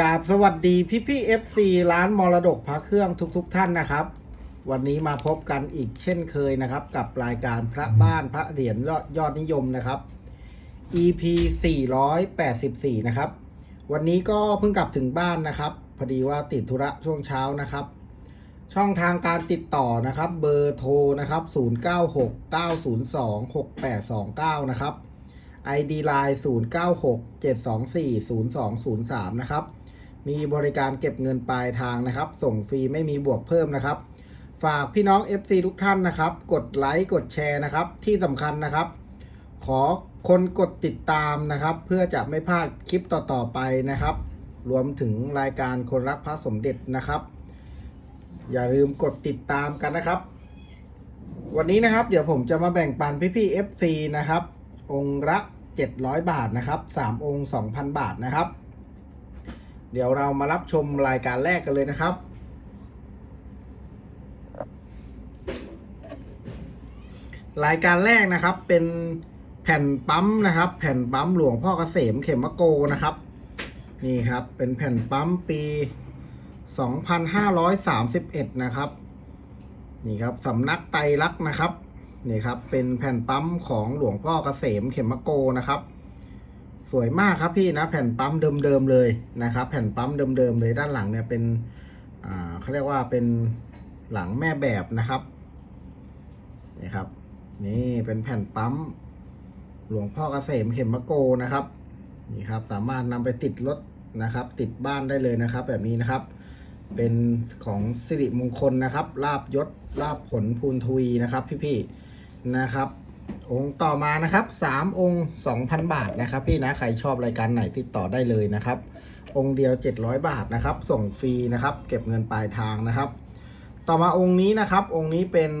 กราบสวัสดีพี่พี่เอฟซีร้านมรดกพระเครื่องทุกๆทท่านนะครับ วันนี้มาพบกันอีกเช่นเคยนะครับ กับรายการพระบ้านพระเหรียญยอดนิยมนะครับ EP 484 นะครับ วันนี้ก็เพิ่งกลับถึงบ้านนะครับ พอดีว่าติดธุระช่วงเช้านะครับ ช่องทางการติดต่อนะครับ เบอร์โทรนะครับ 0969026829 นะครับ ID Line 0967240203 นะครับ มีบริการเก็บเงินปลายทางนะครับ ส่งฟรีไม่มีบวกเพิ่มนะครับ ฝากพี่น้อง FC ทุกท่านนะครับ กดไลค์กดแชร์นะครับ ที่สำคัญนะครับ ขอคนกดติดตามนะครับ เพื่อจะไม่พลาดคลิปต่อๆไปนะครับ รวมถึงรายการคนรักพระสมเด็จนะครับ อย่าลืมกดติดตามกันนะครับ วันนี้นะครับ เดี๋ยวผมจะมาแบ่งปันพี่ๆ FC นะครับ องค์ละ700 บาทนะครับ3องค์ 2,000 บาทนะครับ เดี๋ยวเรามารับชมรายการแรกกันเลยนะครับ รายการแรกนะครับเป็นแผ่นปั๊มนะครับ แผ่นปั๊มหลวงพ่อเกษมเขมโกนะครับ นี่ครับเป็นแผ่นปั๊มปี 2531 นะครับ นี่ครับสำนักไตรลักษณ์นะครับนี่ครับเป็นแผ่นปั๊มของหลวงพ่อเกษมเขมโกนะครับ สวยมากครับพี่นะแผ่นปั๊มเดิมๆเลยนะครับ แผ่นปั๊มเดิมๆเลยด้านหลังเนี่ยเป็นอ่าเขาเรียกว่าเป็นหลังแม่แบบนะครับนี่ครับ นี่เป็นแผ่นปั๊มหลวงพ่อเกษมเข็มมะโกนะครับนี่ครับ สามารถนำไปติดรถนะครับ ติดบ้านได้เลยนะครับ แบบนี้นะครับ เป็นของสิริมงคลนะครับลาบยศลาบผลพูนทวีนะครับ พี่ๆนะครับ องค์ต่อมานะครับสามองค์สองพันบาทนะครับ พี่นะใครชอบรายการไหนติดต่อได้เลยนะครับ องค์เดียวเจ็ดร้อยบาทนะครับ ส่งฟรีนะครับ เก็บเงินปลายทางนะครับ ต่อมาองค์นี้นะครับ องค์นี้เป็น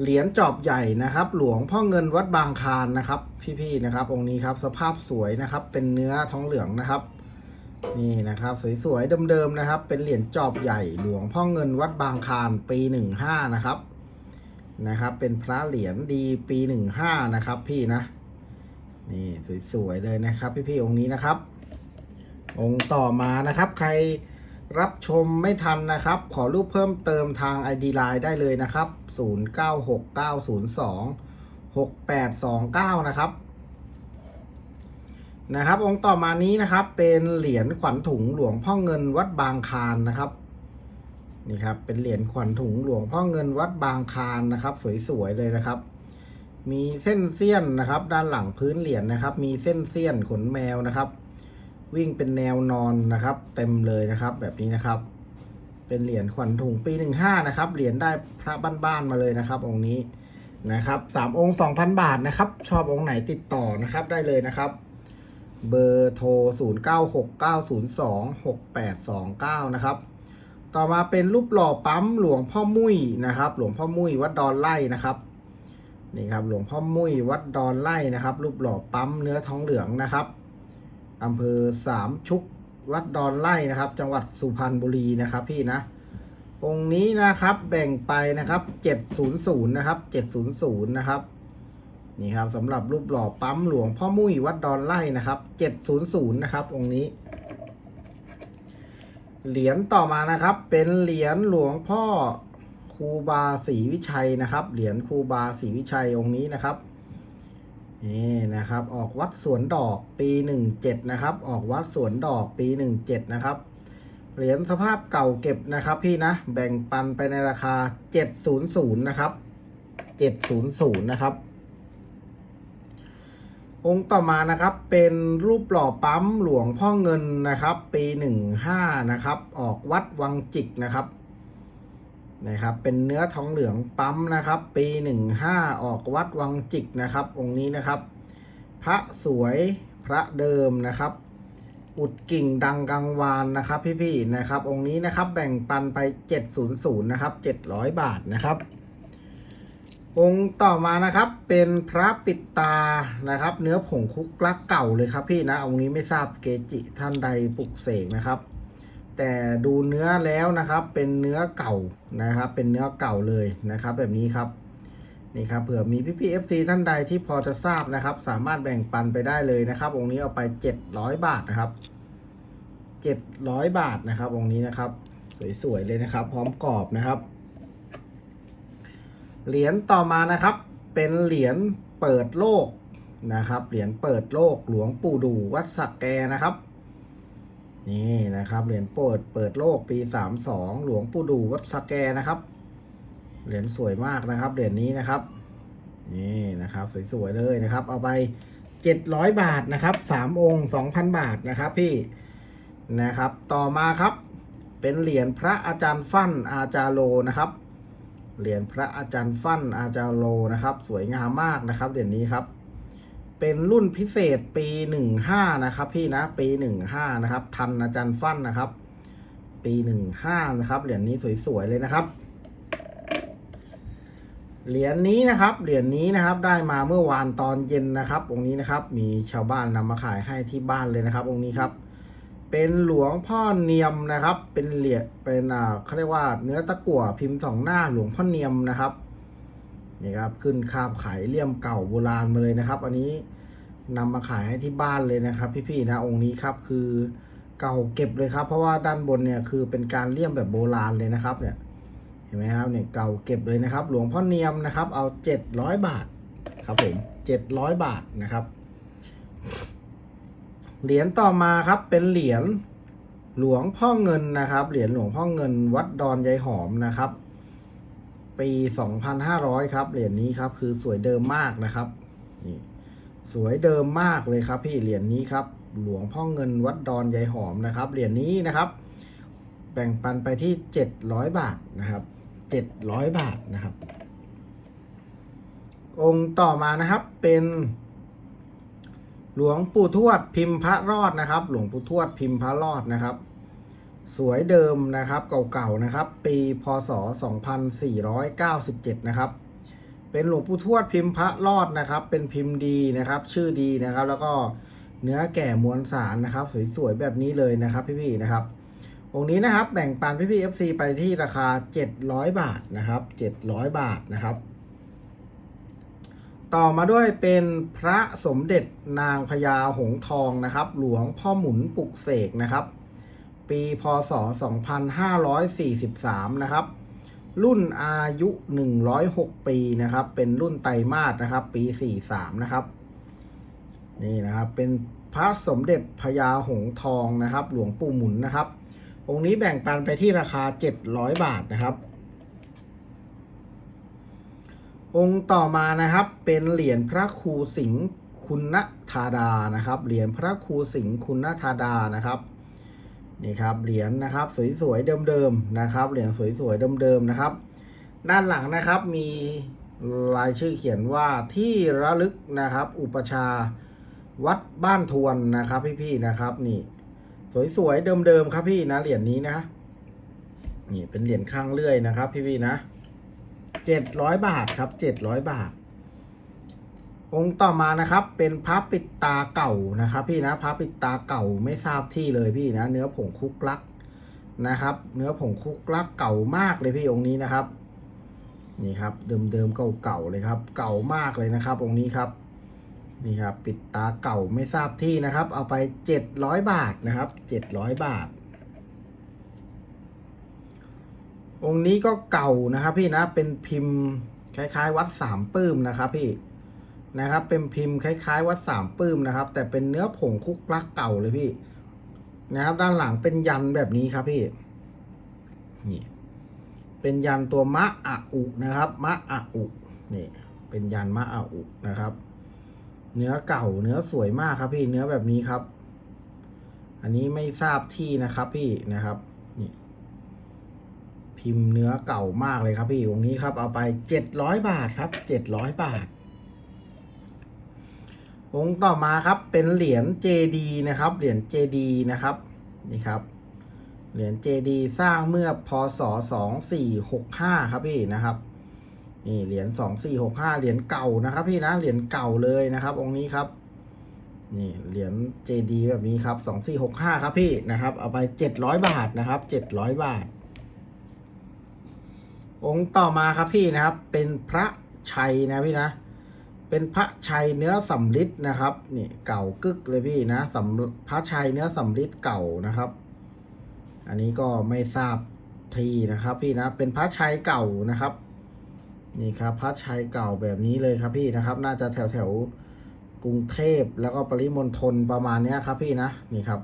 เหรียญจอบใหญ่นะครับ หลวงพ่อเงินวัดบางคานนะครับ พี่ๆนะครับ องค์นี้ครับสภาพสวยนะครับ เป็นเนื้อทองเหลืองนะครับนี่นะครับสวยๆเดิมๆนะครับ เป็นเหรียญจอบใหญ่หลวงพ่อเงินวัดบางคานปีหนึ่งห้านะครับ นะครับ เป็นพระเหรียญดีปีหนึ่งห้านะครับ พี่นะ นี่สวยๆเลยนะครับพี่ๆองค์นี้นะครับ องค์ต่อมานะครับ ใครรับชมไม่ทันนะครับ ขอรูปเพิ่มเติมทาง ID Line ได้เลยนะครับ 0969026829 นะครับ นะครับ องค์ต่อมานี้นะครับ เป็นเหรียญขวัญถุงหลวงพ่อเงินวัดบางคานนะครับ นี่ครับ เป็นเหรียญขวัญถุงหลวงพ่อเงินวัดบางคานนะครับ สวยๆเลยนะครับ มีเส้นเสี้ยนนะครับ ด้านหลังพื้นเหรียญนะครับ มีเส้นเสี้ยนขนแมวนะครับ วิ่งเป็นแนวนอนนะครับ เต็มเลยนะครับ แบบนี้นะครับ เป็นเหรียญขวัญถุงปีหนึ่งห้านะครับ เหรียญได้พระบ้านๆมาเลยนะครับ องค์นี้นะครับสามองค์สองพันบาทนะครับ ชอบองค์ไหนติดต่อนะครับได้เลยนะครับ เบอร์โทร 0 9 6 9 0 2 6 8 2 9 นะครับ ต่อมาเป็นรูปหล่อปั๊มหลวงพ่อมุ้ยนะครับ หลวงพ่อมุ้ยวัดดอนไล่นะครับนี่ครับหลวงพ่อมุ้ยวัดดอนไล่นะครับ รูปหล่อปั๊มเนื้อทองเหลืองนะครับอำเภอสามชุกวัดดอนไล่นะครับ จังหวัดสุพรรณบุรีนะครับ พี่นะองค์นี้นะครับแบ่งไปนะครับ700นะครับ700นะครับนี่ครับสำหรับรูปหล่อปั๊มหลวงพ่อมุ้ยวัดดอนไล่นะครับ700นะครับองค์นี้ เหรียญต่อมานะครับ เป็นเหรียญหลวงพ่อครูบาศรีวิชัยนะครับ เหรียญครูบาศรีวิชัยองค์นี้นะครับนี่นะครับ ออกวัดสวนดอกปีหนึ่งเจ็ดนะครับ ออกวัดสวนดอกปีหนึ่งเจ็ดนะครับ เหรียญสภาพเก่าเก็บนะครับ พี่นะ แบ่งปันไปในราคาเจ็ดศูนย์ศูนย์นะครับเจ็ดศูนย์ศูนย์นะครับ องค์ต่อมานะครับเป็นรูปหล่อปั๊มหลวงพ่อเงินนะครับ ปีหนึ่งห้านะครับ ออกวัดวังจิกนะครับนะครับ เป็นเนื้อทองเหลืองปั๊มนะครับ ปีหนึ่งห้าออกวัดวังจิกนะครับ องค์นี้นะครับ พระสวยพระเดิมนะครับ อุดกิ่งดังกังวานนะครับ พี่ๆนะครับ องค์นี้นะครับแบ่งปันไป700นะครับ700บาทนะครับ องค์ต่อมานะครับเป็นพระปิดตานะครับ เนื้อผงคุกลักเก่าเลยครับพี่นะองค์นี้ไม่ทราบเกจิท่านใดปลุกเสกนะครับ แต่ดูเนื้อแล้วนะครับ เป็นเนื้อเก่านะครับ เป็นเนื้อเก่าเลยนะครับ แบบนี้ครับนี่ครับเผื่อมีพี่พีเอฟซีท่านใดที่พอจะทราบนะครับ สามารถแบ่งปันไปได้เลยนะครับ องค์นี้เอาไป700บาทนะครับเจ็ดร้อยบาทนะครับ องค์นี้นะครับ สวยๆเลยนะครับ พร้อมกรอบนะครับ เหรียญต่อมานะครับ เป็นเหรียญเปิดโลกนะครับ เหรียญเปิดโลกหลวงปู่ดูวัดสักแกนะครับ นี่นะครับเหรียญเปิดเปิดโลกปีสามสองหลวงปู่ดูวัดสักแกนะครับ เหรียญสวยมากนะครับ เหรียญนี้นะครับ นี่นะครับ สวยๆเลยนะครับ เอาไปเจ็ดร้อยบาทนะครับสามองค์สองพันบาทนะครับพี่นะครับ ต่อมาครับ เป็นเหรียญพระอาจารย์ฟั่นอาจารโลนะครับ เหรียญพระอาจารย์ฟั่นอาจารย์โลนะครับ สวยงามมากนะครับเหรียญนี้ครับ เป็นรุ่นพิเศษปีหนึ่งห้านะครับ พี่นะปีหนึ่งห้านะครับ ทันอาจารย์ฟั่นนะครับ ปีหนึ่งห้านะครับเหรียญนี้สวยๆเลยนะครับเหรียญนี้นะครับ เหรียญนี้นะครับ ได้มาเมื่อวานตอนเย็นนะครับ องค์นี้นะครับ มีชาวบ้านนำมาขายให้ที่บ้านเลยนะครับ องค์นี้ครับ เป็นหลวงพ่อเนียมนะครับ เป็นเหรียญเป็นอ่าเขาเรียกว่าเนื้อตะกั่วพิมพ์สองหน้าหลวงพ่อเนียมนะครับนี่ครับขึ้นคาบขายเลี่ยมเก่าโบราณมาเลยนะครับ อันนี้นำมาขายให้ที่บ้านเลยนะครับ พี่ๆนะองค์นี้ครับคือเก่าเก็บเลยครับ เพราะว่าด้านบนเนี่ยคือเป็นการเลี่ยมแบบโบราณเลยนะครับ เนี่ย เห็นไหมครับเนี่ยเก่าเก็บเลยนะครับ หลวงพ่อเนียมนะครับ เอาเจ็ดร้อยบาทครับผมเจ็ดร้อยบาทนะครับ เหรียญต่อมาครับเป็นเหรียญหลวงพ่อเงินนะครับ เหรียญหลวงพ่อเงิน วัดดอนยายหอมนะครับ ปีสองพันห้าร้อยครับ เหรียญนี้ครับคือสวยเดิมมากนะครับนี่สวยเดิมมากเลยครับ พี่เหรียญนี้ครับ หลวงพ่อเงินวัดดอนยายหอมนะครับ เหรียญนี้นะครับ แบ่งปันไปที่เจ็ดร้อยบาทนะครับเจ็ดร้อยบาทนะครับ องค์ต่อมานะครับเป็น หลวงปู่ทวดพิมพ์พระรอดนะครับ หลวงปู่ทวดพิมพ์พระรอดนะครับ สวยเดิมนะครับเก่าๆนะครับ ปีพศ 2497 นะครับ เป็นหลวงปู่ทวดพิมพ์พระรอดนะครับ เป็นพิมพ์ดีนะครับ ชื่อดีนะครับ แล้วก็เนื้อแก่มวลสารนะครับ สวยๆแบบนี้เลยนะครับ พี่ๆนะครับองค์นี้นะครับแบ่งปันพี่พี่ FC ไปที่ราคา 700 บาทนะครับ 700 บาทนะครับ ต่อมาด้วยเป็นพระสมเด็จนางพญาหงทองนะครับ หลวงพ่อหมุนปุกเสกนะครับ ปีพศ 2543 นะครับ รุ่นอายุ 106 ปีนะครับ เป็นรุ่นไตรมาสนะครับ ปี 43 นะครับ นี่นะครับ เป็นพระสมเด็จพญาหงทองนะครับ หลวงปู่หมุนนะครับ องค์นี้แบ่งปันไปที่ราคา 700 บาทนะครับ องค์ต่อมานะครับเป็นเหรียญพระครูสิงห์คุณธาดานะครับ เหรียญพระครูสิงห์คุณธาดานะครับนี่ครับเหรียญนะครับ สวยๆเดิมๆนะครับ เหรียญสวยๆเดิมๆนะครับ ด้านหลังนะครับมีรายชื่อเขียนว่าที่ระลึกนะครับ อุปชาวัดบ้านทวนนะครับพี่ๆนะครับ นี่ สวยๆเดิมๆครับพี่นะเหรียญนี้นะนี่เป็นเหรียญข้างเลื่อยนะครับ พี่ๆนะ เจ็ดร้อยบาทครับเจ็ดร้อยบาท องค์ต่อมานะครับ เป็นพระปิดตาเก่านะครับ พี่นะพระปิดตาเก่าไม่ทราบที่เลยพี่นะ เนื้อผงคุกลักนะครับ เนื้อผงคุกลักเก่ามากเลยพี่องค์นี้นะครับ นี่ครับ เดิมๆเก่าๆเลยครับ เก่ามากเลยนะครับ องค์นี้ครับนี่ครับปิดตาเก่าไม่ทราบที่นะครับ เอาไปเจ็ดร้อยบาทนะครับเจ็ดร้อยบาท องค์นี้ก็เก่านะครับ พี่นะเป็นพิมพ์คล้าย ๆ วัดสามปื้มนะครับ พี่นะครับ เป็นพิมพ์คล้าย ๆ วัดสามปื้มนะครับ แต่เป็นเนื้อผงคุกลักเก่าเลยพี่นะครับ ด้านหลังเป็นยันแบบนี้ครับพี่นี่เป็นยันตัวมะอะอุนะครับมะอะอุนี่เป็นยันมะอะอุนะครับ เนื้อเก่าเนื้อสวยมากครับพี่เนื้อแบบนี้ครับ อันนี้ไม่ทราบที่นะครับพี่นะครับ พิมพ์เนื้อเก่ามากเลยครับพี่องนี้ครับ เอาไปเจ็ดร้อยบาทครับเจ็ดร้อยบาทองค์ต่อมาครับเป็นเหรียญเจดีนะครับ เหรียญเจดีนะครับนี่ครับ เหรียญเจดีสร้างเมื่อพศสองสี่หกห้าครับพี่นะครับนี่เหรียญสองสี่หกห้าเหรียญเก่านะครับ พี่นะเหรียญเก่าเลยนะครับ องค์นี้ครับนี่เหรียญเจดีแบบนี้ครับสองสี่หกห้าครับพี่นะครับ เอาไปเจ็ดร้อยบาทนะครับเจ็ดร้อยบาท องค์ต่อมาครับพี่นะครับ เป็นพระชัยนะพี่นะ เป็นพระชัยเนื้อสำริดนะครับนี่เก่ากึกเลยพี่นะสำพระชัยเนื้อสำริดเก่านะครับ อันนี้ก็ไม่ทราบทีนะครับ พี่นะ เป็นพระชัยเก่านะครับ นี่ครับ พระชัยเก่าแบบนี้เลยครับพี่นะครับ น่าจะแถวแถวกรุงเทพแล้วก็ปริมณฑลประมาณเนี้ยครับ พี่นะนี่ครับ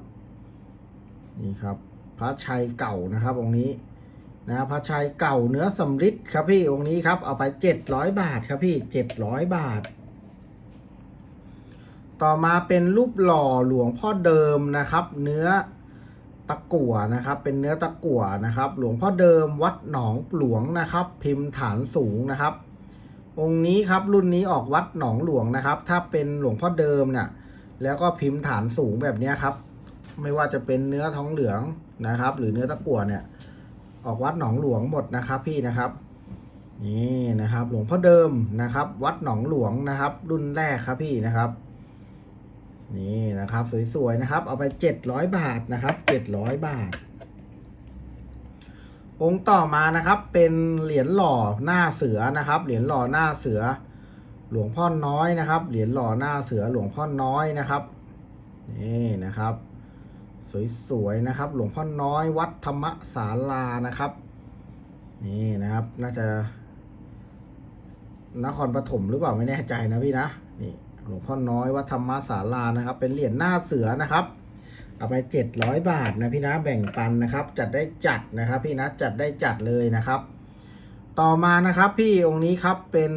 นี่ครับ พระชัยเก่านะครับองค์นี้ นะพระชัยเก่าเนื้อสำริดครับพี่องค์นี้ครับ เอาไปเจ็ดร้อยบาทครับพี่เจ็ดร้อยบาท ต่อมาเป็นรูปหล่อหลวงพ่อเดิมนะครับ เนื้อตะกั่วนะครับ เป็นเนื้อตะกั่วนะครับ หลวงพ่อเดิมวัดหนองหลวงนะครับ พิมพ์ฐานสูงนะครับ องค์นี้ครับรุ่นนี้ออกวัดหนองหลวงนะครับ ถ้าเป็นหลวงพ่อเดิมเนี่ยแล้วก็พิมพ์ฐานสูงแบบนี้ครับ ไม่ว่าจะเป็นเนื้อทองเหลืองนะครับ หรือเนื้อตะกั่วเนี่ย ออกวัดหนองหลวงหมดนะครับพี่นะครับนี่นะครับ หลวงพ่อเดิมนะครับ วัดหนองหลวงนะครับ รุ่นแรกครับพี่นะครับ นี่นะครับ สวยๆนะครับ เอาไปเจ็ดร้อยบาทนะครับเจ็ดร้อยบาท องค์ต่อมานะครับ เป็นเหรียญหล่อหน้าเสือนะครับ เหรียญหล่อหน้าเสือ หลวงพ่อน้อยนะครับ เหรียญหล่อหน้าเสือหลวงพ่อน้อยนะครับ นี่นะครับ สวยๆนะครับ หลวงพ่อน้อยวัดธรรมศาลานะครับ นี่นะครับ น่าจะ นครปฐมหรือเปล่าไม่แน่ใจนะพี่นะนี่หลวงพ่อน้อยวัดธรรมศาลานะครับ เป็นเหรียญหน้าเสือนะครับเอาไปเจ็ดร้อยบาทนะพี่นะแบ่งปันนะครับ จัดได้จัดนะครับ พี่นะจัดได้จัดเลยนะครับ ต่อมานะครับ พี่องค์นี้ครับเป็น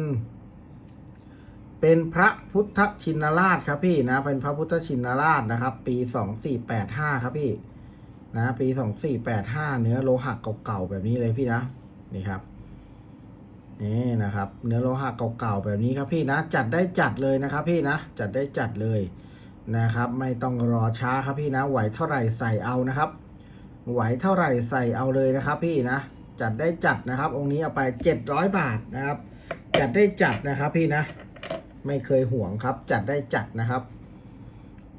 เป็นพระพุทธชินราชครับพี่นะ เป็นพระพุทธชินราชนะครับ ปีสองสี่แปดห้าครับพี่นะปีสองสี่แปดห้าเนื้อโลหะเก่าๆแบบนี้เลยพี่นะนี่ครับนี่นะครับ เนื้อโลหะเก่าๆแบบนี้ครับพี่นะ จัดได้จัดเลยนะครับ พี่นะจัดได้จัดเลยนะครับ ไม่ต้องรอช้าครับพี่นะไหวเท่าไหร่ใส่เอานะครับไหวเท่าไหร่ใส่เอาเลยนะครับ พี่นะจัดได้จัดนะครับ องค์นี้เอาไปเจ็ดร้อยบาทนะครับ จัดได้จัดนะครับ พี่นะ ไม่เคยห่วงครับ จัดได้จัดนะครับ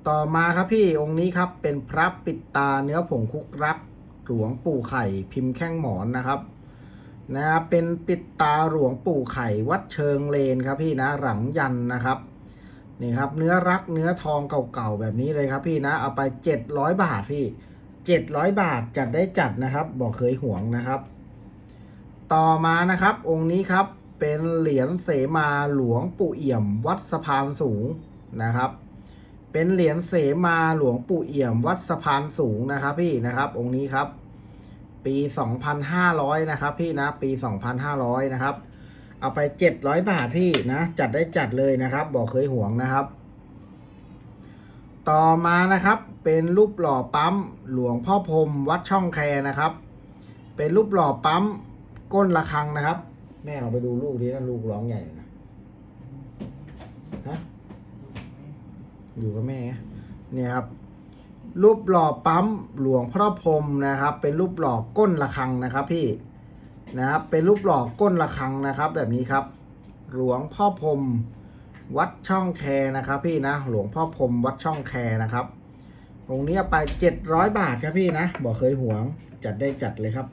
ต่อมาครับพี่องค์นี้ครับเป็นพระปิดตาเนื้อผงคุกรักหลวงปู่ไข่พิมพ์แข้งหมอนนะครับนะครับเป็นปิดตาหลวงปู่ไข่วัดเชิงเลนครับพี่นะหลังยันนะครับนี่ครับเนื้อรักเนื้อทองเก่าๆแบบนี้เลยครับพี่นะเอาไปเจ็ดร้อยบาทพี่เจ็ดร้อยบาทจัดได้จัดนะครับบอกเคยห่วงนะครับ ต่อมานะครับองค์นี้ครับ เป็นเหรียญเสมาหลวงปู่เอี่ยม วัดสะพานสูงนะครับ เป็นเหรียญเสมาหลวงปู่เอี่ยม วัดสะพานสูงนะครับพี่นะครับ องค์นี้ครับ ปี 2,500 นะครับ พี่นะ ปี 2,500 นะครับ เอาไป 700 บาทพี่นะ จัดได้จัดเลยนะครับ บอกเคยห่วงนะครับ ต่อมานะครับ เป็นรูปหล่อปั๊มหลวงพ่อพรมวัดช่องแคนะครับ เป็นรูปหล่อปั๊มก้นระฆังนะครับ แม่เราไปดูลูกนี้นะลูกร้องใหญ่นะฮะอยู่กับแม่เนี่ยครับ รูปหล่อปั๊มหลวงพ่อพรมนะครับ เป็นรูปหล่อก้นระฆังนะครับ พี่นะครับเป็นรูปหล่อก้นระฆังนะครับ แบบนี้ครับ หลวงพ่อพรมวัดช่องแคนะครับ พี่นะหลวงพ่อพรมวัดช่องแคนะครับองค์นี้ไปเจ็ดร้อยบาทครับพี่นะบอกเคยหวงจัดได้จัดเลยครับ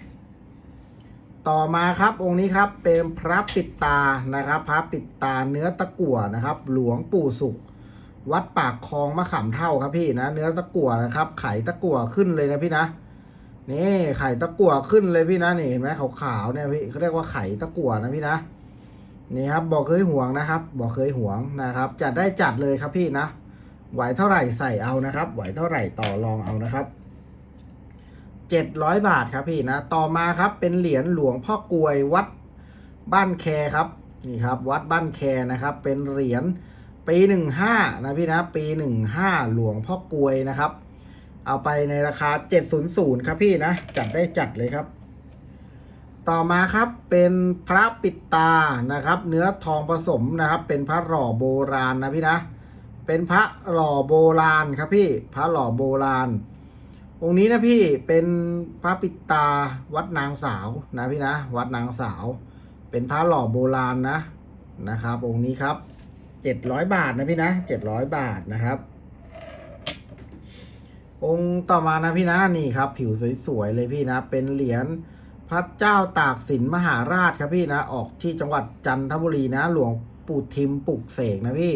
ต่อมาครับองค์นี้ครับเป็นพระปิดตานะครับ พระปิดตาเนื้อตะกั่วนะครับ หลวงปู่สุข วัดปากคลองมะขามเท่าครับพี่นะ เนื้อตะกั่วนะครับ ไข่ตะกั่วขึ้นเลยนะพี่นะนี่ไข่ตะกั่วขึ้นเลยพี่นะนี่เห็นไหมขาวๆเนี่ยพี่เขาเรียกว่าไข่ตะกั่วนะพี่นะนี่ครับบอกเคยห่วงนะครับบอกเคยห่วงนะครับ จัดได้จัดเลยครับพี่นะไหวเท่าไหร่ใส่เอานะครับไหวเท่าไหร่ต่อรองเอานะครับ เจ็ดร้อยบาทครับพี่นะ ต่อมาครับเป็นเหรียญหลวงพ่อกลวยวัดบ้านแคครับ นี่ครับ วัดบ้านแคนะครับ เป็นเหรียญปีหนึ่งห้านะพี่นะ ปีหนึ่งห้าหลวงพ่อกลวยนะครับ เอาไปในราคาเจ็ดศูนย์ศูนย์ครับพี่นะ จัดได้จัดเลยครับ ต่อมาครับเป็นพระปิดตานะครับ เนื้อทองผสมนะครับ เป็นพระหล่อโบราณนะพี่นะ เป็นพระหล่อโบราณครับพี่ พระหล่อโบราณ องค์นี้นะพี่เป็นพระปิตาวัดนางสาวนะพี่นะ วัดนางสาว เป็นพระหล่อโบราณนะนะครับ องค์นี้ครับเจ็ดร้อยบาทนะพี่นะเจ็ดร้อยบาทนะครับ องค์ต่อมานะพี่นะนี่ครับ ผิวสวยๆเลยพี่นะ เป็นเหรียญพระเจ้าตากสินมหาราชครับพี่นะ ออกที่จังหวัดจันทบุรีนะ หลวงปู่ทิมปลุกเสกนะพี่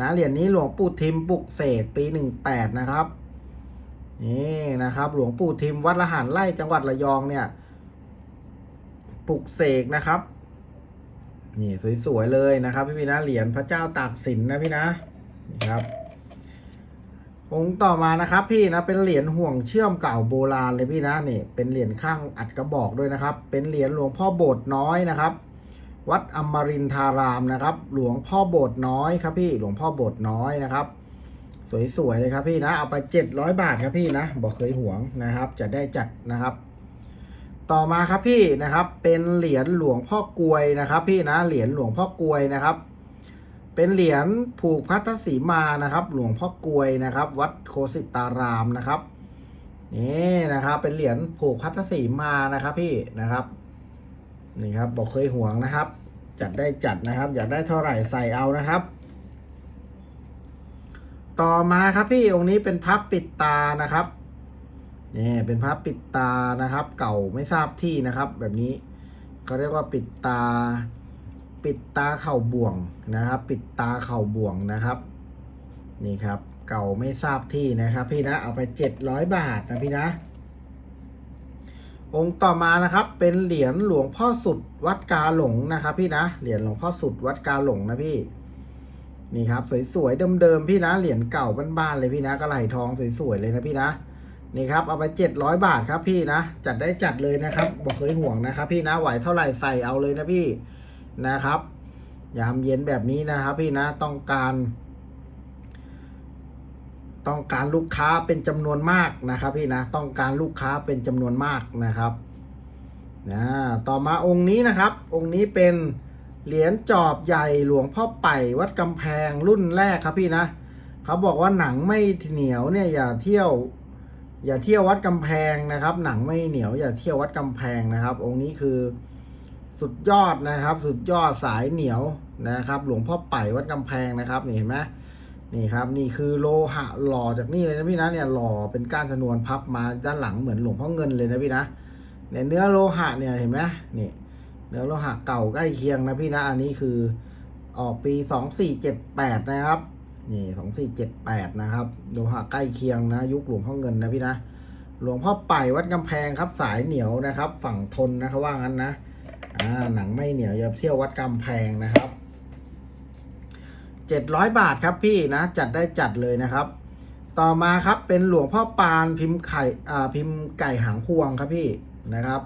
นะเหรียญนี้หลวงปู่ทิมปลุกเสกปีหนึ่งแปดนะครับ นี่นะครับ หลวงปู่ทิมวัดละหารไร่จังหวัดระยองเนี่ยปลุกเสกนะครับ นี่สวยๆเลยนะครับ พี่พี่นะเหรียญพระเจ้าตากสินนะพี่นะนี่ครับองค์ต่อมานะครับพี่นะเป็นเหรียญห่วงเชื่อมเก่าโบราณเลยพี่นะนี่เป็นเหรียญข้างอัดกระบอกด้วยนะครับ เป็นเหรียญหลวงพ่อโบสถ์น้อยนะครับ วัดอมรินทารามนะครับ หลวงพ่อโบสถ์น้อยครับพี่หลวงพ่อโบสถ์น้อยนะครับ สวยๆเลยครับพี่นะ เอาไปเจ็ดร้อยบาทครับพี่นะบอกเคยหวงนะครับ จะได้จัดนะครับ ต่อมาครับพี่นะครับ เป็นเหรียญหลวงพ่อกลวยนะครับ พี่นะเหรียญหลวงพ่อกลวยนะครับ เป็นเหรียญผูกพัทธสีมานะครับ หลวงพ่อกลวยนะครับ วัดโคสิตารามนะครับนี่นะครับ เป็นเหรียญผูกพัทธสีมานะครับ พี่นะครับนี่ครับบอกเคยหวงนะครับ จัดได้จัดนะครับ อยากได้เท่าไหร่ใส่เอานะครับ ต่อมาครับพี่องค์นี้เป็นพับปิดตานะครับนี่เป็นพับปิดตานะครับ เก่าไม่ทราบที่นะครับ แบบนี้เขาเรียกว่าปิดตา ปิดตาเข่าบ่วงนะครับ ปิดตาเข่าบ่วงนะครับ นี่ครับ เก่าไม่ทราบที่นะครับ พี่นะเอาไปเจ็ดร้อยบาทนะพี่นะ องค์ต่อมานะครับ เป็นเหรียญหลวงพ่อสุดวัดกาหลงนะครับ พี่นะเหรียญหลวงพ่อสุดวัดกาหลงนะพี่ นี่ครับ สวยๆเดิมๆพี่นะเหรียญเก่าบ้านๆเลยพี่นะกระไหลทองสวยๆเลยนะพี่นะนี่ครับเอาไปเจ็ดร้อยบาทครับพี่นะจัดได้จัดเลยนะครับบอกเคยห่วงนะครับ พี่นะไหวเท่าไหร่ใส่เอาเลยนะพี่นะครับยามเย็นแบบนี้นะครับ พี่นะต้องการ ต้องการลูกค้าเป็นจำนวนมากนะครับ พี่นะต้องการลูกค้าเป็นจำนวนมากนะครับนะต่อมาองค์นี้นะครับ องค์นี้เป็น เหรียญจอบใหญ่หลวงพ่อไป่วัดกำแพงรุ่นแรกครับพี่นะเขาบอกว่าหนังไม่เหนียวเนี่ยอย่าเที่ยว อย่าเที่ยววัดกำแพงนะครับ หนังไม่เหนียวอย่าเที่ยววัดกำแพงนะครับ องค์นี้คือสุดยอดนะครับ สุดยอดสายเหนียวนะครับ หลวงพ่อไป่วัดกำแพงนะครับนี่เห็นไหมนี่ครับ นี่คือโลหะหล่อจากนี่เลยนะพี่นะเนี่ยหล่อเป็นก้านชนวนพับมาด้านหลังเหมือนหลวงพ่อเงินเลยนะพี่นะเนี่ยเนื้อโลหะเนี่ยเห็นไหมนี่ เนื้อโลหะเก่าใกล้เคียงนะพี่นะอันนี้คือออกปีสองสี่เจ็ดแปดนะครับ นี่สองสี่เจ็ดแปดนะครับโลหะใกล้เคียงนะ ยุคหลวงพ่อเงินนะพี่นะหลวงพ่อไป่วัดกำแพงครับสายเหนียวนะครับ ฝั่งทนนะครับว่างั้นนะอ่าหนังไม่เหนียวอย่าเที่ยววัดกำแพงนะครับเจ็ดร้อยบาทครับพี่นะ จัดได้จัดเลยนะครับ ต่อมาครับเป็นหลวงพ่อปานพิมพ์ไข่อ่าพิมพ์ไก่หางพวงครับพี่นะครับ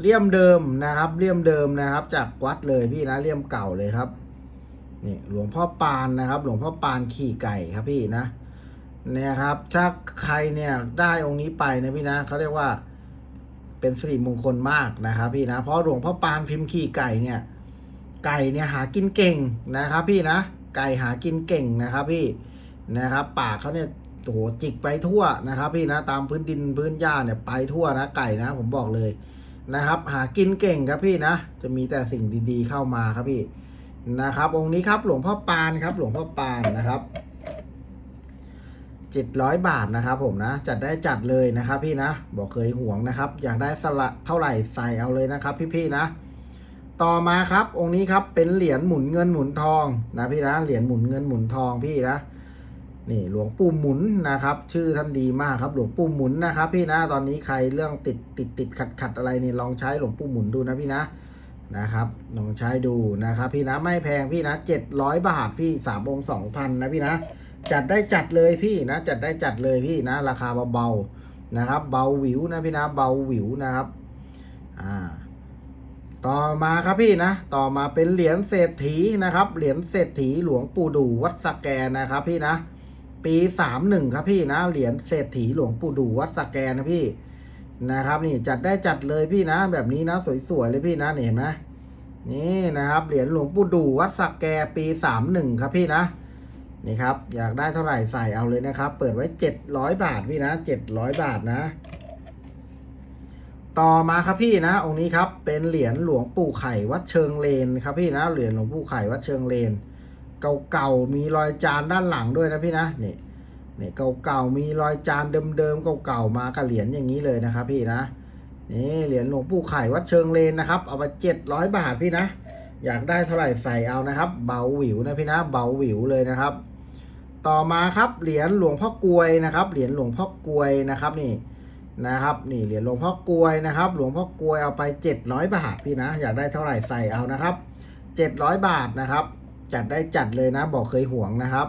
เลี่ยมเดิมนะครับ เลี่ยมเดิมนะครับ จากวัดเลยพี่นะเลี่ยมเก่าเลยครับนี่หลวงพ่อปานนะครับ หลวงพ่อปานขี่ไก่ครับพี่นะเนี่ยครับ ถ้าใครเนี่ยได้องค์นี้ไปนะพี่นะเขาเรียกว่า เป็นสิริมงคลมากนะครับ พี่นะเพราะหลวงพ่อปานพิมพ์ขี่ไก่เนี่ย ไก่เนี่ยหากินเก่งนะครับ พี่นะไก่หากินเก่งนะครับ พี่นะครับ ปากเขาเนี่ยโอ้โหจิกไปทั่วนะครับ พี่นะ ตามพื้นดินพื้นหญ้าเนี่ยไปทั่วนะไก่นะ ผมบอกเลย นะครับ หากินเก่งครับพี่นะ จะมีแต่สิ่งดีๆเข้ามาครับพี่นะครับ องค์นี้ครับหลวงพ่อปานครับ หลวงพ่อปานนะครับเจ็ดร้อยบาทนะครับ ผมนะ จัดได้จัดเลยนะครับ พี่นะบอกเคยห่วงนะครับ อยากได้สละเท่าไหร่ใส่เอาเลยนะครับ พี่ๆนะ ต่อมาครับ องค์นี้ครับเป็นเหรียญหมุนเงินหมุนทองนะพี่นะเหรียญหมุนเงินหมุนทองพี่นะ นี่หลวงปู่หมุนนะครับ ชื่อท่านดีมากครับหลวงปู่หมุนนะครับ พี่นะตอนนี้ใครเรื่องติดติดติดขัดขัดอะไรนี่ลองใช้หลวงปู่หมุนดูนะพี่นะนะครับลองใช้ดูนะครับ พี่นะไม่แพงพี่นะเจ็ดร้อยบาทพี่สามองค์สองพันนะพี่นะจัดได้จัดเลยพี่นะ จัดได้จัดเลยพี่นะ ราคาเบาๆนะครับ เบาหวิวนะพี่นะเบาหวิวนะครับอ่าต่อมาครับพี่นะ ต่อมาเป็นเหรียญเศรษฐีนะครับ เหรียญเศรษฐีหลวงปู่ดูวัดสแกนะครับพี่นะ ปีสามหนึ่งครับพี่นะ เหรียญเศรษฐีหลวงปู่ดูวัดสแกนะพี่นะครับ นี่จัดได้จัดเลยพี่นะ แบบนี้นะ สวยๆเลยพี่นะเห็นไหมนี่นะครับเหรียญหลวงปู่ดูวัดสแกปีสามหนึ่งครับพี่นะนี่ครับ อยากได้เท่าไหร่ใส่เอาเลยนะครับ เปิดไว้เจ็ดร้อยบาทพี่นะเจ็ดร้อยบาทนะ ต่อมาครับพี่นะองค์นี้ครับ เป็นเหรียญหลวงปู่ไข่วัดเชิงเลนครับพี่นะเหรียญหลวงปู่ไข่วัดเชิงเลน เก่าๆ มีรอยจานด้านหลังด้วยนะพี่นะนี่นี่เก่าๆ มีรอยจานเดิมๆ เก่าๆ มากับเหรียญอย่างนี้เลยนะครับพี่นะนี่เหรียญหลวงปู่ไข่วัดเชิงเลนนะครับ เอาไปเจ็ดร้อยบาทพี่นะ อยากได้เท่าไหร่ใส่เอานะครับ เบาหวิวนะพี่นะ เบาหวิวเลยนะครับ ต่อมาครับเหรียญหลวงพ่อกลวยนะครับ เหรียญหลวงพ่อกลวยนะครับนี่นะครับนี่เหรียญหลวงพ่อกลวยนะครับ หลวงพ่อกลวยเอาไปเจ็ดร้อยบาทพี่นะ อยากได้เท่าไหร่ใส่เอานะครับเจ็ดร้อยบาทนะครับ จัดได้จัดเลยนะ บอกเคยห่วงนะครับ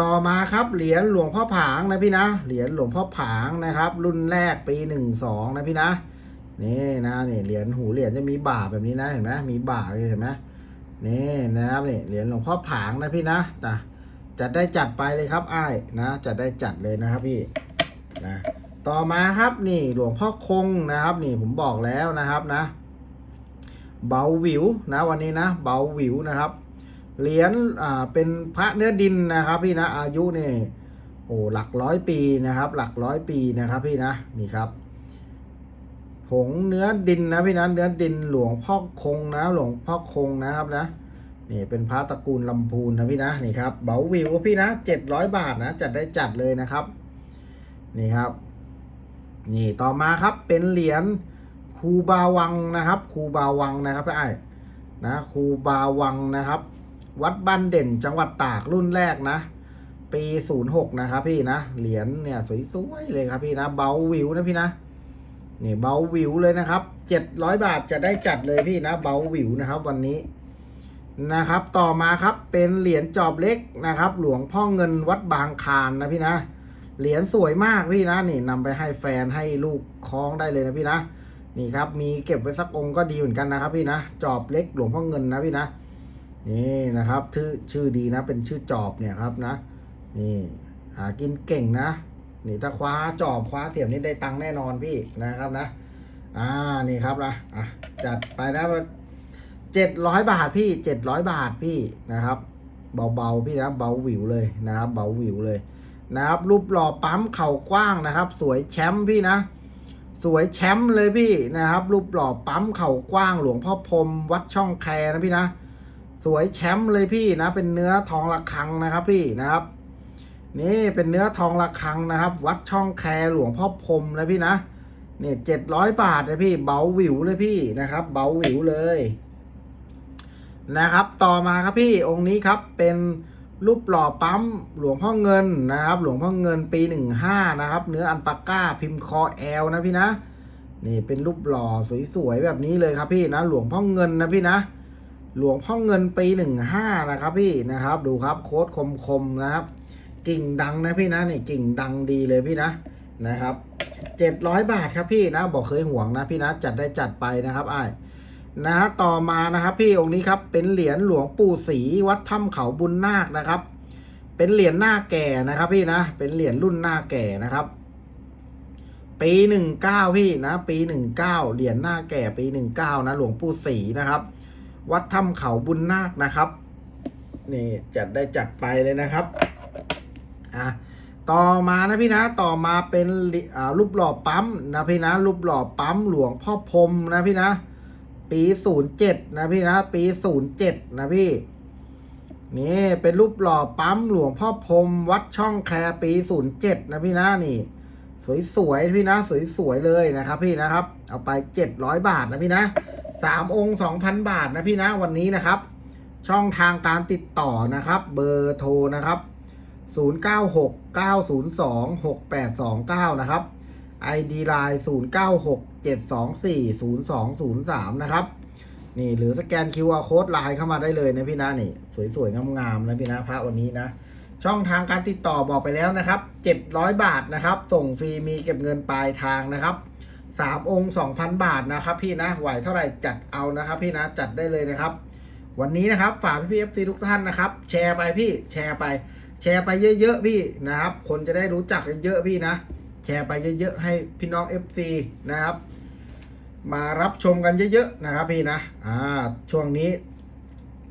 ต่อมาครับเหรียญหลวงพ่อผางนะพี่นะ เหรียญหลวงพ่อผางนะครับ รุ่นแรกปีหนึ่งสองนะพี่นะนี่นะนี่เหรียญหูเหรียญจะมีบ่าแบบนี้นะเห็นไหมมีบ่าเห็นไหมนี่นะครับนี่เหรียญหลวงพ่อผางนะพี่นะแต่จัดได้จัดไปเลยครับอ้ายนะจัดได้จัดเลยนะครับพี่นะต่อมาครับนี่หลวงพ่อคงนะครับ นี่ผมบอกแล้วนะครับนะ เบาวิวนะวันนี้นะ เบาวิวนะครับ เหรียญอ่าเป็นพระเนื้อดินนะครับพี่นะอายุเนี่ยโอ้หลักร้อยปีนะครับ หลักร้อยปีนะครับพี่นะนี่ครับ ผงเนื้อดินนะพี่นะเนื้อดินหลวงพ่อคงนะ หลวงพ่อคงนะครับนะนี่เป็นพระตระกูลลำพูนนะพี่นะนี่ครับเบาวิวพี่นะเจ็ดร้อยบาทนะจัดได้จัดเลยนะครับนี่ครับ นี่ต่อมาครับเป็นเหรียญครูบาวังนะครับครูบาวังนะครับพี่ไอ้นะครูบาวังนะครับ วัดบ้านเด่นจังหวัดตากรุ่นแรกนะ ปีศูนย์หกนะครับพี่นะ เหรียญเนี่ยสวยๆเลยครับพี่นะ เบาวิวนะพี่นะนี่เบาวิวเลยนะครับเจ็ดร้อยบาทจะได้จัดเลยพี่นะ เบาวิวนะครับ วันนี้นะครับ ต่อมาครับเป็นเหรียญจอบเล็กนะครับ หลวงพ่อเงินวัดบางคานนะพี่นะ เหรียญสวยมากพี่นะนี่นำไปให้แฟนให้ลูกคล้องได้เลยนะพี่นะนี่ครับ มีเก็บไว้สักองค์ก็ดีเหมือนกันนะครับ พี่นะจอบเล็กหลวงพ่อเงินนะพี่นะ นี่นะครับชื่อชื่อดีนะเป็นชื่อจอบเนี่ยครับนะ นี่ หากินเก่งนะนี่ถ้าคว้าจอบคว้าเสียบนี่ได้ตังค์แน่นอนพี่นะครับนะ อ่านี่ครับนะอะจัดไปนะเจ็ดร้อยบาทพี่เจ็ดร้อยบาทพี่นะครับเบาๆพี่นะเบาหวิวเลยนะครับเบาหวิวเลยนะครับ รูปหล่อปั๊มเข่ากว้างนะครับ สวยแชมป์พี่นะ สวยแชมป์เลยพี่นะครับ รูปหล่อปั๊มเข่ากว้างหลวงพ่อพรมวัดช่องแคนะพี่นะ สวยแชมป์เลยพี่นะ เป็นเนื้อทองระฆังนะครับ พี่นะครับ นี่เป็นเนื้อทองระฆังนะครับ วัดช่องแคหลวงพ่อพรมนะพี่นะเนี่ยเจ็ดร้อยบาทเลยพี่เบาหวิวเลยพี่นะครับ เบาหวิวเลยนะครับ ต่อมาครับพี่องค์นี้ครับเป็นรูปหล่อปั๊มหลวงพ่อเงินนะครับ หลวงพ่อเงินปีหนึ่งห้านะครับ เนื้ออันปาก้าพิมพ์คอแอลนะพี่นะ นี่เป็นรูปหล่อสวยๆแบบนี้เลยครับพี่นะ หลวงพ่อเงินนะพี่นะ หลวงพ่อเงินปีหนึ่งห้านะครับพี่นะครับ ดูครับโค้ดคมๆนะครับ กิ่งดังนะพี่นะนี่กิ่งดังดีเลยพี่นะนะครับเจ็ดร้อยบาทครับพี่นะ บอกเคยห่วงนะพี่นะจัดได้จัดไปนะครับอ้ายนะฮะต่อมานะครับ พี่องค์นี้ครับเป็นเหรียญหลวงปู่ศรีวัดถ้ำเขาบุญนาคนะครับ เป็นเหรียญหน้าแก่นะครับ พี่นะเป็นเหรียญรุ่นหน้าแก่นะครับ ปีหนึ่งเก้าพี่นะ ปีหนึ่งเก้าเหรียญหน้าแก่ปีหนึ่งเก้านะ หลวงปู่ศรีนะครับ วัดถ้ำเขาบุญนาคนะครับ นี่จัดได้จัดไปเลยนะครับอะต่อมานะพี่นะต่อมาเป็นรูปหล่อปั๊มนะพี่นะรูปหล่อปั๊มหลวงพ่อพรมนะพี่นะ ปีศูนย์เจ็ดนะพี่นะ ปีศูนย์เจ็ดนะพี่นี่เป็นรูปหล่อปั๊มหลวงพ่อพรมวัดช่องแคปีศูนย์เจ็ดนะพี่นะนี่ สวยๆพี่นะ สวยๆเลยนะครับ พี่นะครับ เอาไปเจ็ดร้อยบาทนะพี่นะ สามองค์สองพันบาทนะพี่นะวันนี้นะครับ ช่องทางการติดต่อนะครับ เบอร์โทรนะครับ 0969026829 นะครับ ID Line 0967240203 นะครับ นี่หรือสแกน QR Code ไลน์เข้ามาได้เลยนะพี่นะนี่ สวยๆงามๆนะพี่นะพระวันนี้นะ ช่องทางการติดต่อบอกไปแล้วนะครับ 700 บาทนะครับ ส่งฟรีมีเก็บเงินปลายทางนะครับ สามองค์2,000บาทนะครับ พี่นะไหวเท่าไหร่จัดเอานะครับ พี่นะจัดได้เลยนะครับ วันนี้นะครับฝากพี่พีเอฟซีทุกท่านนะครับ แชร์ไปพี่แชร์ไป แชร์ไปเยอะๆพี่นะครับ คนจะได้รู้จักเยอะพี่นะ แชร์ไปเยอะๆให้พี่น้อง FC นะครับ มารับชมกันเยอะๆนะครับพี่นะอ่าช่วงนี้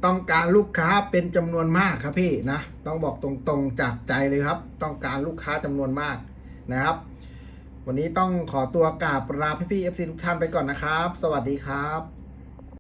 ต้องการลูกค้าเป็นจำนวนมากครับพี่นะ ต้องบอกตรงๆจากใจเลยครับ ต้องการลูกค้าจำนวนมากนะครับ วันนี้ต้องขอตัวกราบลาพี่พี่เอฟซีทุกท่านไปก่อนนะครับ สวัสดีครับ